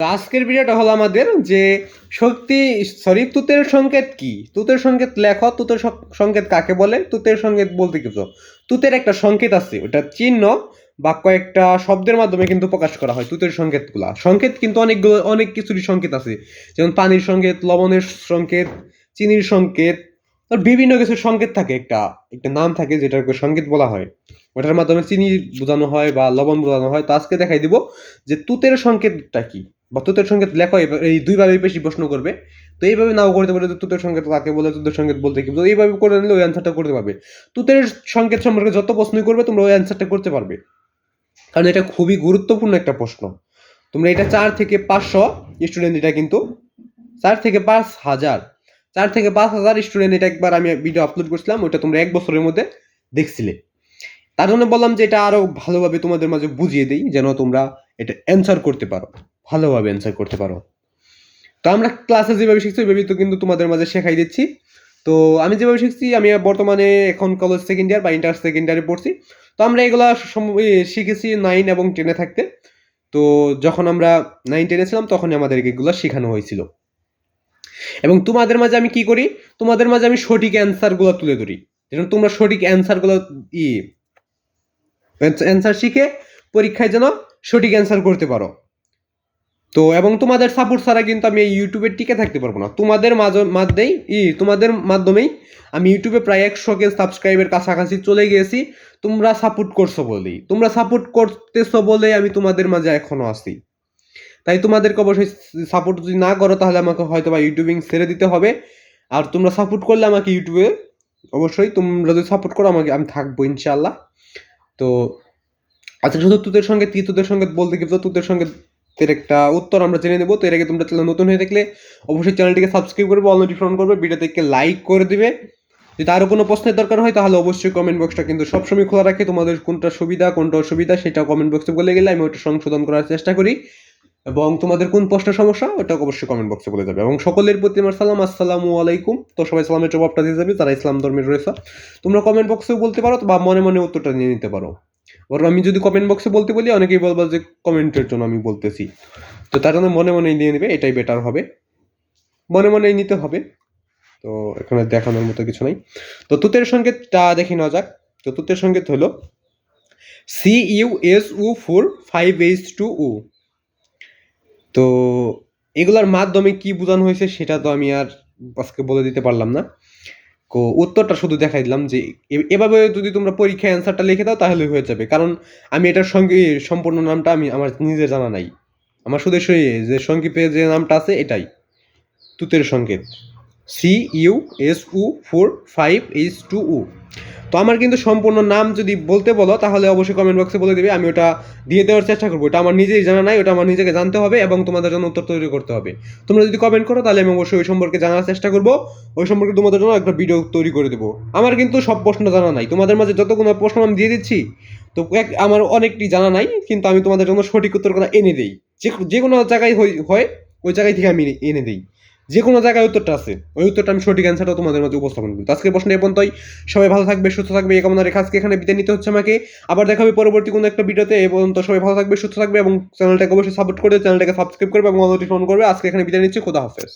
আজকের ভিডিওটা হলো আমাদের যে শক্তি সরি তুতের সংকেত কি? তুতের সংকেত লেখো, তুতের সংকেত কাকে বলে? তুতের সংকেত বলতে কিছু তুতের একটা সংকেত আছে, ওটা চিহ্ন বা কয়েকটা শব্দের মাধ্যমে কিন্তু প্রকাশ করা হয় তুতের সংকেতগুলা। সংকেত কিন্তু অনেকগুলো, অনেক কিছুরই সংকেত আছে। যেমন পানির সংকেত, লবণের সংকেত, চিনির সংকেত বিভিন্ন কিছু সংকেত থাকে। একটা একটা নাম থাকে যেটাকে সংকেত বলা হয়। ওটার মাধ্যমে চিনি বোঝানো হয় বা লবণ বোঝানো হয়। তো আজকে দেখাই দিব যে তুতের সংকেতটা কি। বা তুতের সংকেত লেখো এই দুইভাবে বেশি প্রশ্ন করবে। তো এইভাবে নাও করতে পারে তুতের সংকেত কাকে বলে তুতের সংকেত বলতে কি এইভাবে করে নিলে ওই অ্যান্সারটা করতে পারবে। তুতের সংকেত সম্পর্কে যত প্রশ্নই করবে, তোমরা ওই অ্যান্সারটা করতে পারবে। কারণ এটা খুবই গুরুত্বপূর্ণ একটা প্রশ্ন। তোমরা এটা চার থেকে পাঁচশো স্টুডেন্ট এটা কিন্তু চার থেকে পাঁচ হাজার। চার থেকে পাঁচ হাজার স্টুডেন্ট এটা একবার আমি ভিডিও আপলোড করছিলাম ওটা তোমরা এক বছরের মধ্যে দেখছিলে। তার জন্য বললাম যে এটা আরও ভালোভাবে তোমাদের মাঝে বুঝিয়ে দিই, যেন তোমরা এটা অ্যান্সার করতে পারো। ভালোভাবে অ্যান্সার করতে পারো। তো আমরা ক্লাসে যেভাবে শিখছি, ওইভাবেই তো কিন্তু তোমাদের মাঝে শেখাই দিচ্ছি। তো আমি যেভাবে শিখছি, আমি বর্তমানে এখন কলেজ সেকেন্ড ইয়ার বা ইন্টার সেকেন্ড ইয়ারে পড়ছি। তো আমরা এগুলো শিখেছি নাইন এবং টেনে থাকতে। তো যখন আমরা নাইন টেনে ছিলাম, তখনই আমাদেরকে এগুলো শেখানো হয়েছিল। এবং তোমাদের মাঝে আমি কি করি? তোমাদের মাঝে আমি সঠিক অ্যান্সারগুলো তুলে ধরি। যেন তোমরা সঠিক অ্যান্সারগুলো ই অ্যান্সার শিখে পরীক্ষায় যেন সঠিক অ্যান্সার করতে পারো। তো, এবং তোমাদের সাপোর্ট ছাড়া কিন্তু আমি এই ইউটিউবে টিকে থাকতে পারব না। তোমাদের মাধ্যমেই ই, তোমাদের মাধ্যমেই আমি ইউটিউবে প্রায় একশো কে সাবস্ক্রাইবের কাছাকাছি চলে গিয়েছি। তোমরা সাপোর্ট করছ বলেই। তোমরা সাপোর্ট করতেছো বলে আমি তোমাদের মাঝে এখনও আছি। তাই তোমাদেরকে অবশ্যই সাপোর্ট যদি না করো, তাহলে আমাকে হয়তো বা ইউটিউবিং ছেড়ে দিতে হবে। আর তোমরা সাপোর্ট করলে আমাকে ইউটিউবে অবশ্যই তোমরা যদি সাপোর্ট করো, আমাকে, আমি থাকব ইনশাল্লাহ তো আচ্ছা শুধু তুতের সঙ্গে তুই তোদের সঙ্গে বলতে গেলে তুতের সঙ্গে এর একটা উত্তর আমরা জেনে নেব। তো এর আগে তোমরা চ্যানেল নতুন হয়ে থাকলে অবশ্যই চ্যানেলটিকে সাবস্ক্রাইব করবে অল নোটিফিকেশন করবে ভিডিওতে লাইক করে দিবে। যদি আরও কোনো প্রশ্নের দরকার হয় তাহলে অবশ্যই কমেন্ট বক্সটা কিন্তু সবসময় খোলা রাখে। তোমাদের কোনটা সুবিধা, কোনটা অসুবিধা সেটা কমেন্ট বক্সে বলে গেলে আমি ওটা সংশোধন করার চেষ্টা করি। এবং তোমাদের কোন প্রশ্নের সমস্যা ওটা অবশ্যই কমেন্ট বক্সে বলে যাবে। এবং সকলের প্রতি আমার সালাম, আসসালামু আলাইকুম। তো সবাই সালামের জবাবটা দিয়ে যাবে তারা ইসলাম ধর্মের রয়েছে, তোমরা কমেন্ট বক্সেও বলতে পারো বা মনে মনে উত্তরটা নিয়ে নিতে পারো। বরং আমি যদি কমেন্ট বক্সে বলতে বলি, অনেকেই বলব যে কমেন্টের জন্য আমি বলতেছি। তো তার জন্য মনে মনেই নিয়ে নেবে, এটাই বেটার হবে। মনে মনেই নিতে হবে। তো এখানে দেখানোর মতো কিছু নাই। তো তুতের সংকেতটা দেখে নেওয়া যাক। তো তুতের সংকেত হলো C U S O four five H two O তো এগুলার মাধ্যমে কি বোঝানো হয়েছে সেটা তো আমি আর আজকে বলে দিতে পারলাম না। তো উত্তরটা শুধু দেখাই দিলাম যে এভাবে যদি তোমরা পরীক্ষায় অ্যান্সারটা লিখে দাও তাহলে হয়ে যাবে। কারণ আমি এটার সঙ্গে সম্পূর্ণ নামটা আমি আমার নিজের জানা নাই। আমার শুধু যে সংক্ষেপে যে নামটা আছে এটাই। তুতের সংকেত। C U S O four five H two O তো আমার কিন্তু সম্পূর্ণ নাম যদি বলতে বলো, তাহলে অবশ্যই কমেন্ট বক্সে বলে দেবে, আমি ওটা দিয়ে দেওয়ার চেষ্টা করব। ওটা আমার নিজেই জানা নাই, ওটা আমার নিজেকে জানতে হবে এবং তোমাদের জন্য উত্তর তৈরি করতে হবে। তোমরা যদি কমেন্ট করো, তাহলে আমি অবশ্যই ওই সম্পর্কে জানার চেষ্টা করব। ওই সম্পর্কে তোমাদের জন্য একটা ভিডিও তৈরি করে দেবো। আমার কিন্তু সব প্রশ্ন জানা নাই। তোমাদের মাঝে যতগুলো প্রশ্ন আমি দিয়ে দিচ্ছি, তো এক, আমার অনেকটি জানা নাই, কিন্তু আমি তোমাদের জন্য সঠিক উত্তর কথা এনে দিই। যে যে কোনো জায়গায় হয়, ওই জায়গায় থেকে আমি এনে দিই। যে কোনো জায়গায় উত্তরটা আছে। ওই উত্তরটা আমি সঠিক অ্যান্সারটা তোমাদের মধ্যে উপস্থাপন করি আজকে প্রশ্ন এ পর্যন্তই। সবাই ভালো থাকবে, সুস্থ থাকবে, এই কামনা রেখে আজকে এখানে বিদায় নিতে হচ্ছে আমাকে। আবার দেখাবে পরবর্তী কোনো একটা ভিডিওতে। এ পর্যন্ত সবাই ভালো থাকবে, সুস্থ থাকবে এবং চ্যানেলটাকে অবশ্যই সাপোর্ট করে চ্যানেলটাকে সাবস্ক্রাইব করবে এবং নোটিফিকেশন করবে। আজকে এখানে বিদায় নিচ্ছি, খোদা হাফেজ।